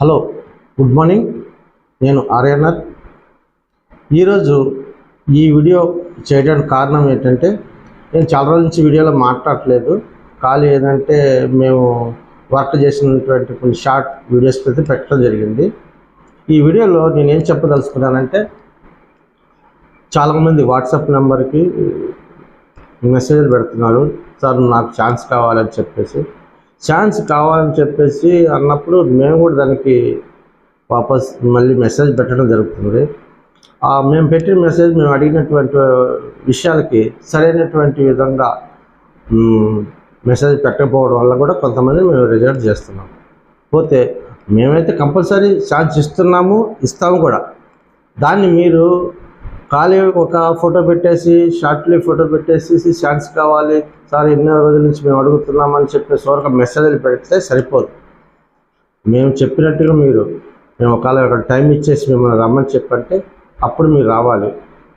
Hello good morning. నేను ఆర్యనాథ్. ఈరోజు ఈ వీడియో చేయడానికి కారణం ఏంటంటే నేను చాలా రోజుల నుంచి వీడియోలో మాట్లాడట్లేదు. ఖాళీ ఏంటంటే మేము వర్క్ చేసినటువంటి కొన్ని షార్ట్ వీడియోస్ అయితే పెట్టడం జరిగింది. ఈ వీడియోలో నేను ఏం చెప్పదలుచుకున్నానంటే చాలామంది వాట్సాప్ నెంబర్కి మెసేజ్లు పెడుతున్నారు. సార్ నాకు ఛాన్స్ కావాలని చెప్పేసి. ఛాన్స్ కావాలని చెప్పేసి అన్నప్పుడు మేము కూడా దానికి వాపస్ మళ్ళీ మెసేజ్ పెట్టడం జరుగుతుంది. ఆ మేము పెట్టిన మెసేజ్ మేము అడిగినటువంటి విషయాలకి సరైనటువంటి విధంగా మెసేజ్ పెట్టకపోవడం వల్ల కూడా కొంతమంది మేము రిజల్ట్ చేస్తున్నాం. పోతే మేమైతే కంపల్సరీ ఛాన్స్ ఇస్తున్నాము ఇస్తాము కూడా. దాన్ని మీరు ఖాళీ ఒక ఫోటో పెట్టేసి షార్ట్లీ ఫోటో పెట్టేసి ఛాన్స్ కావాలి. సార్ ఎన్నో రోజుల నుంచి మేము అడుగుతున్నామని చెప్పేసి వరకు మెసేజ్లు పెడితే సరిపోదు. మేము చెప్పినట్టుగా మీరు మేము ఒకవేళ ఒక టైం ఇచ్చేసి మిమ్మల్ని రమ్మని చెప్పంటే అప్పుడు మీరు రావాలి.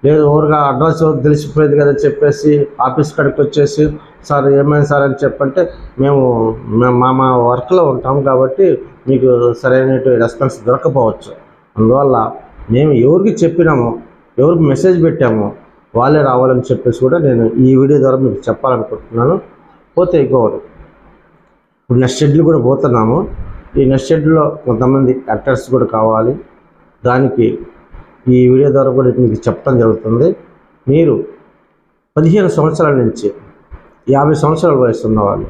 లేదు ఊరుగా అడ్రస్ తెలిసిపోయేది కదా చెప్పేసి ఆఫీస్ కాడికి వచ్చేసి సార్ ఏమైంది సార్? అని చెప్పంటే మేము మేము మా మా వర్క్లో ఉంటాం కాబట్టి మీకు సరైన రెస్పాన్స్ దొరకపోవచ్చు. అందువల్ల మేము ఎవరికి చెప్పినామో ఎవరికి మెసేజ్ పెట్టామో వాళ్ళే రావాలని చెప్పేసి కూడా నేను ఈ వీడియో ద్వారా మీకు చెప్పాలనుకుంటున్నాను. పోతే ఇంకోటి ఇప్పుడు నెక్స్ట్ షెడ్యూల్ కూడా పోతున్నాము. ఈ నెక్స్ట్ షెడ్యూల్లో కొంతమంది యాక్టర్స్ కూడా కావాలి. దానికి ఈ వీడియో ద్వారా కూడా మీకు చెప్పడం జరుగుతుంది. మీరు పదిహేను సంవత్సరాల నుంచి యాభై సంవత్సరాల వయసు ఉన్నవాళ్ళు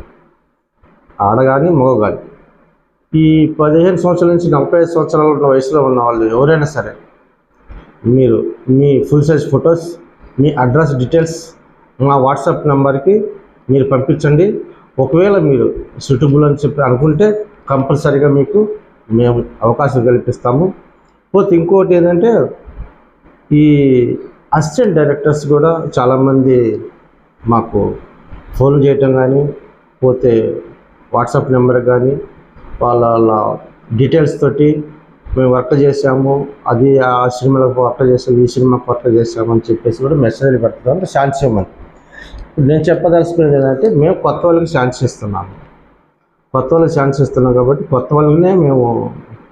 ఆడ కానీ మగ కానీ ఈ పదిహేను సంవత్సరాల నుంచి నలభై ఐదు సంవత్సరాల ఉన్న వయసులో ఉన్న వాళ్ళు ఎవరైనా సరే మీరు మీ ఫుల్ సైజ్ ఫొటోస్ మీ అడ్రస్ డీటెయిల్స్ మా వాట్సాప్ నెంబర్కి మీరు పంపించండి. ఒకవేళ మీరు సూటబుల్ అని చెప్పి అనుకుంటే కంపల్సరీగా మీకు మేము అవకాశం కల్పిస్తాము. పోతే ఇంకోటి ఏంటంటే ఈ అసిస్టెంట్ డైరెక్టర్స్ కూడా చాలామంది మాకు ఫోన్ చేయటం కానీ పోతే వాట్సాప్ నెంబర్ కానీ వాళ్ళ వాళ్ళ డీటెయిల్స్ తోటి మేము వర్క్ చేసాము అది ఆ సినిమాలకు వర్క్ చేసాము ఈ సినిమాకి వర్క్ చేసాము అని చెప్పేసి కూడా మెసేజ్లు పెడతాం అంటే ఛాన్స్ ఇవ్వమని. నేను చెప్పదలుచుకునేది ఏంటంటే మేము కొత్త వాళ్ళకి ఛాన్స్ ఇస్తున్నాము. కొత్త వాళ్ళకి ఛాన్స్ ఇస్తున్నాం కాబట్టి కొత్త వాళ్ళనే మేము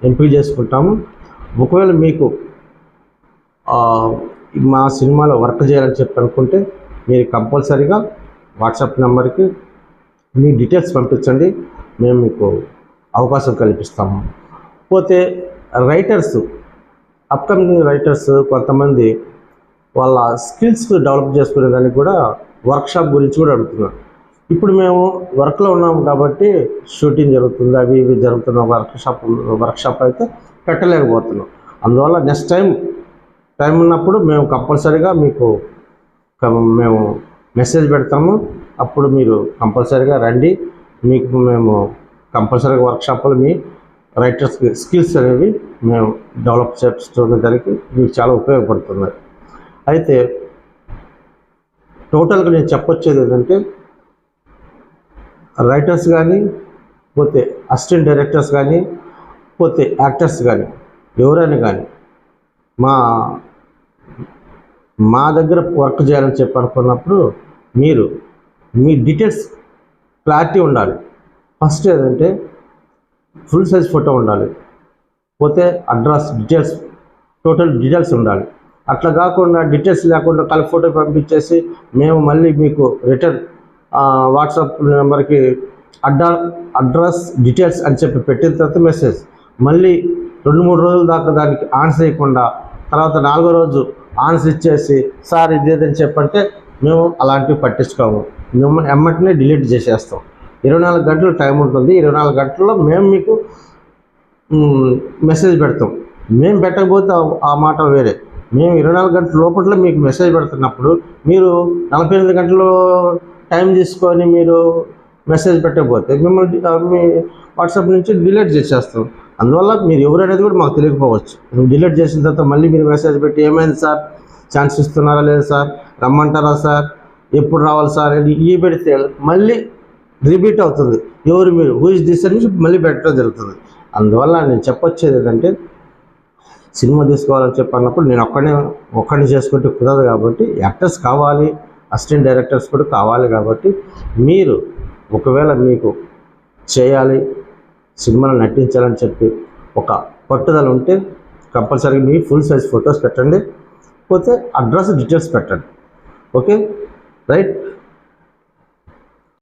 ఎంపిక చేసుకుంటాము. ఒకవేళ మీకు మా సినిమాలో వర్క్ చేయాలని చెప్పి అనుకుంటే మీరు కంపల్సరీగా వాట్సాప్ నెంబర్కి మీ డీటెయిల్స్ పంపించండి. మేము మీకు అవకాశం కల్పిస్తాము. పోతే రైటర్స్ అప్కమింగ్ రైటర్స్ కొంతమంది వాళ్ళ స్కిల్స్ డెవలప్ చేసుకునే దానికి కూడా వర్క్షాప్ గురించి కూడా అడుగుతున్నారు. ఇప్పుడు మేము వర్క్లో ఉన్నాం కాబట్టి షూటింగ్ జరుగుతుంది అవి ఇవి జరుగుతున్న వర్క్షాప్ వర్క్షాప్ అయితే పెట్టలేకపోతున్నాం. అందువల్ల నెక్స్ట్ టైం టైం ఉన్నప్పుడు మేము కంపల్సరీగా మీకు క- మేము మెసేజ్ పెడతాము. అప్పుడు మీరు కంపల్సరీగా రండి. మీకు మేము కంపల్సరీగా వర్క్షాప్లో మీ రైటర్స్ స్కిల్స్ అనేవి మేము డెవలప్ చేసుకోవడానికి మీకు చాలా ఉపయోగపడుతున్నాయి. అయితే టోటల్గా నేను చెప్పొచ్చేది ఏంటంటే రైటర్స్ కానీ పోతే అసిస్టెంట్ డైరెక్టర్స్ కానీ పోతే యాక్టర్స్ కానీ ఎవరైనా కానీ మా మా దగ్గర వర్క్ చేయాలని చెప్పి అనుకున్నప్పుడు మీరు మీ డీటెయిల్స్ క్లారిటీ ఉండాలి. ఫస్ట్ ఏంటంటే ఫుల్ సైజ్ ఫోటో ఉండాలి. పోతే అడ్రస్ డీటెయిల్స్ టోటల్ డీటెయిల్స్ ఉండాలి. అట్లా కాకుండా డీటెయిల్స్ లేకుండా కల ఫోటో పంపించేసి మేము మళ్ళీ మీకు రిటర్న్ వాట్సాప్ నెంబర్కి అడ్డా అడ్రస్ డీటెయిల్స్ అని చెప్పి పెట్టిన తర్వాత మెసేజ్. మళ్ళీ రెండు మూడు రోజుల దాకా దానికి ఆన్సర్ ఇవ్వకుండా తర్వాత నాలుగో రోజు ఆన్సర్ ఇచ్చేసి సార్ ఇదేదని చెప్పంటే మేము అలాంటివి పట్టించుకోము. మేము ఎమ్మటినే డిలీట్ చేసేస్తాం. ఇరవై నాలుగు గంటలు టైం ఉంటుంది. ఇరవై నాలుగు గంటల్లో మేము మీకు మెసేజ్ పెడతాం. మేము పెట్టకపోతే ఆ- మాట వేరే. మేము ఇరవై నాలుగు గంటల లోపల మీకు మెసేజ్ పెడుతున్నప్పుడు మీరు నలభై ఎనిమిది గంటలు టైం తీసుకొని మీరు మెసేజ్ పెట్టకపోతే మిమ్మల్ని మీ వాట్సాప్ నుంచి డిలీట్ చేసేస్తాం. అందువల్ల మీరు ఎవరు అనేది కూడా మాకు తెలియకపోవచ్చు. డిలీట్ చేసిన తర్వాత మళ్ళీ మీరు మెసేజ్ పెట్టి ఏమైంది సార్? ఛాన్స్ ఇస్తున్నారా లేదా సార్? రమ్మంటారా సార్? ఎప్పుడు రావాలి సార్? అని ఈ పెడితే మళ్ళీ రిపీట్ అవుతుంది. ఎవరు మీరు హూ ఇస్ దిస్ అని మళ్ళీ పెట్టడం జరుగుతుంది. అందువల్ల నేను చెప్పొచ్చేది ఏంటంటే సినిమా తీసుకోవాలని చెప్పి అన్నప్పుడు నేను ఒక్కడే ఒక్కడిని చేసుకుంటే కుదరదు కాబట్టి యాక్టర్స్ కావాలి అసిస్టెంట్ డైరెక్టర్స్ కూడా కావాలి కాబట్టి మీరు ఒకవేళ మీకు చేయాలి సినిమాలో నటించాలని చెప్పి ఒక పట్టుదల ఉంటే కంపల్సరీ మీ ఫుల్ సైజ్ ఫొటోస్ పెట్టండి. పోతే అడ్రస్ డీటెయిల్స్ పెట్టండి. Okay right